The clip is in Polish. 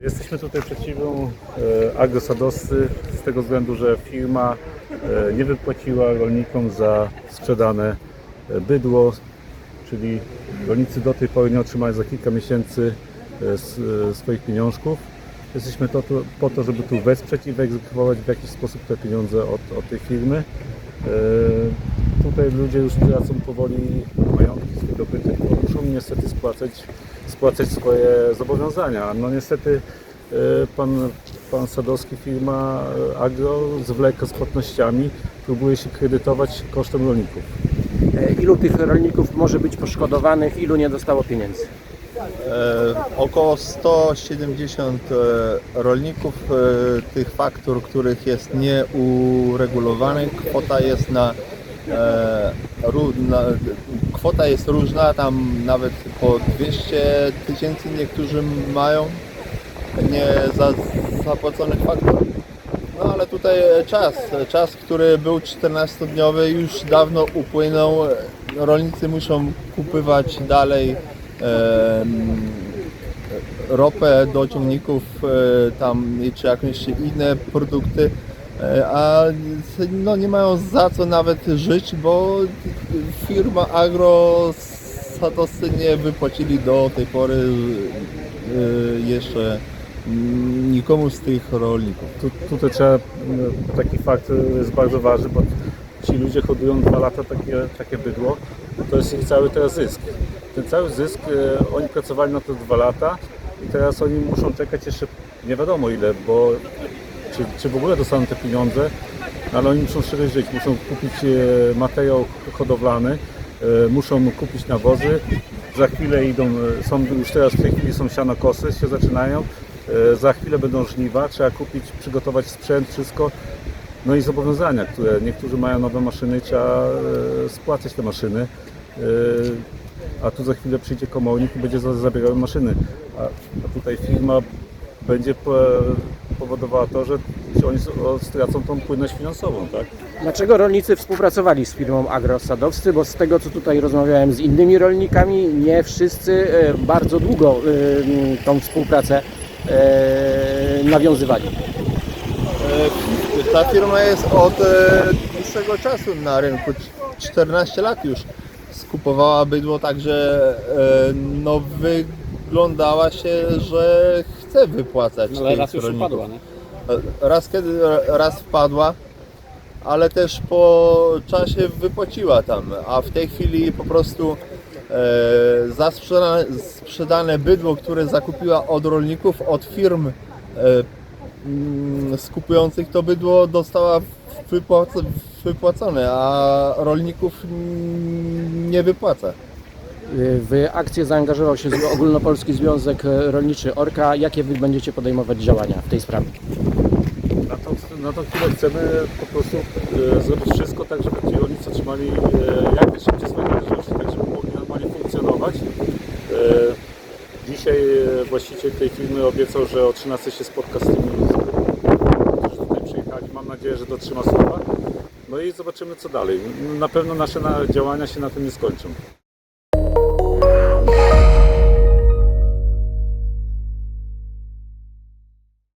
Jesteśmy tutaj przeciwą e, agrosadowcy z tego względu, że firma e, nie wypłaciła rolnikom za sprzedane e, bydło, czyli rolnicy do tej pory nie otrzymali za kilka miesięcy swoich pieniążków. Jesteśmy to, po to, żeby tu wesprzeć i wyegzekwować w jakiś sposób te pieniądze od, od tej firmy. Tutaj ludzie już tracą powoli majątki, swoje dobytek, muszą niestety spłacać, spłacać swoje zobowiązania. No niestety e, pan, pan Sadowski, firma e, Agro zwleka z płatnościami, próbuje się kredytować kosztem rolników. E, Ilu tych rolników może być poszkodowanych, ilu nie dostało pieniędzy? E, około 170 e, rolników e, tych faktur, których jest nieuregulowanych. Kwota jest na kwota jest różna, tam nawet po 200 tysięcy niektórzy mają nie za, zapłaconych faktur. No ale tutaj czas, czas, który był 14-dniowy już dawno upłynął. Rolnicy muszą kupywać dalej em, ropę do ciągników e, tam czy jakieś inne produkty, e, a no, nie mają za co nawet żyć, bo firma Agro Satosy nie wypłacili do tej pory e, jeszcze nikomu z tych rolników. Tu, tutaj trzeba, m, taki fakt e, jest bardzo ważny, bo ci ludzie hodują dwa lata takie, takie bydło, to jest ich cały teraz zysk. Ten cały zysk, e, oni pracowali na to dwa lata i teraz oni muszą czekać jeszcze nie wiadomo ile, bo czy, czy w ogóle dostaną te pieniądze, ale oni muszą czegoś żyć, muszą kupić e, materiał hodowlany, e, muszą kupić nawozy, za chwilę idą, e, są już teraz w tej chwili są sianokosy, się zaczynają, za chwilę będą żniwa, trzeba kupić, przygotować sprzęt, wszystko. No i zobowiązania, które niektórzy mają nowe maszyny, trzeba spłacać te maszyny. A tu za chwilę przyjdzie komornik i będzie za- zabierał maszyny. A tutaj firma będzie po, powodowała to, że oni stracą tą płynność finansową, tak? Dlaczego rolnicy współpracowali z firmą agrosadowcy? Bo z tego co tutaj rozmawiałem z innymi rolnikami, nie wszyscy e, bardzo długo e, tą współpracę e, nawiązywali. Ta firma jest od dłuższego czasu na rynku, c- 14 lat już. Skupowała bydło, także e, wyglądała się, że chce wypłacać No, ale raz już rolników. upadła, nie? Raz kiedy raz wpadła, ale też po czasie wypłaciła tam, a w tej chwili po prostu e, za sprzedane, sprzedane bydło, które zakupiła od rolników, od firm e, mm, skupujących to bydło dostała wypłac- wypłacone, a rolników nie wypłaca. W akcję zaangażował się Ogólnopolski Związek Rolniczy Orka. Jakie wy będziecie podejmować działania w tej sprawie? Na tą, na tą chwilę chcemy po prostu e, zrobić wszystko tak, żeby ci rolnicy otrzymali e, jak najszybciej swoje należności, tak żeby mogli normalnie funkcjonować. E, dzisiaj e, właściciel tej firmy obiecał, że o 13 się spotka z tymi, którzy tutaj przyjechali. Mam nadzieję, że dotrzyma słowa. No i zobaczymy co dalej. Na pewno nasze na- działania się na tym nie skończą.